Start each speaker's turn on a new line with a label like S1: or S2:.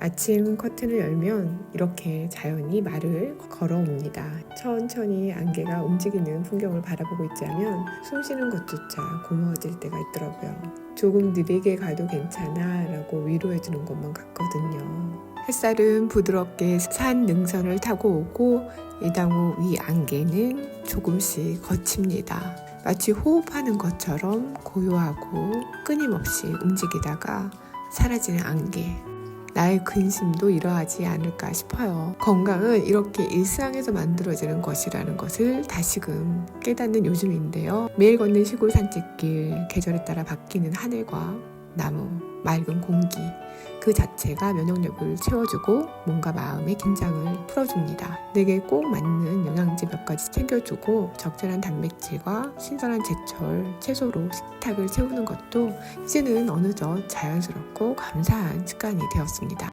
S1: 아침 커튼을 열면 이렇게 자연이 말을 걸어옵니다. 천천히 안개가 움직이는 풍경을 바라보고 있자면 숨 쉬는 것조차 고마워질 때가 있더라고요. 조금 느리게 가도 괜찮아 라고 위로해주는 것만 같거든요. 햇살은 부드럽게 산 능선을 타고 오고 이당호 위 안개는 조금씩 거칩니다. 마치 호흡하는 것처럼 고요하고 끊임없이 움직이다가 사라지는 안개. 나의 근심도 이러하지 않을까 싶어요. 건강은 이렇게 일상에서 만들어지는 것이라는 것을 다시금 깨닫는 요즘인데요. 매일 걷는 시골 산책길, 계절에 따라 바뀌는 하늘과 나무, 맑은 공기, 그 자체가 면역력을 채워주고 몸과 마음의 긴장을 풀어줍니다. 내게 꼭 맞는 영양제 몇 가지 챙겨주고 적절한 단백질과 신선한 제철, 채소로 식탁을 채우는 것도 이제는 어느덧 자연스럽고 감사한 습관이 되었습니다.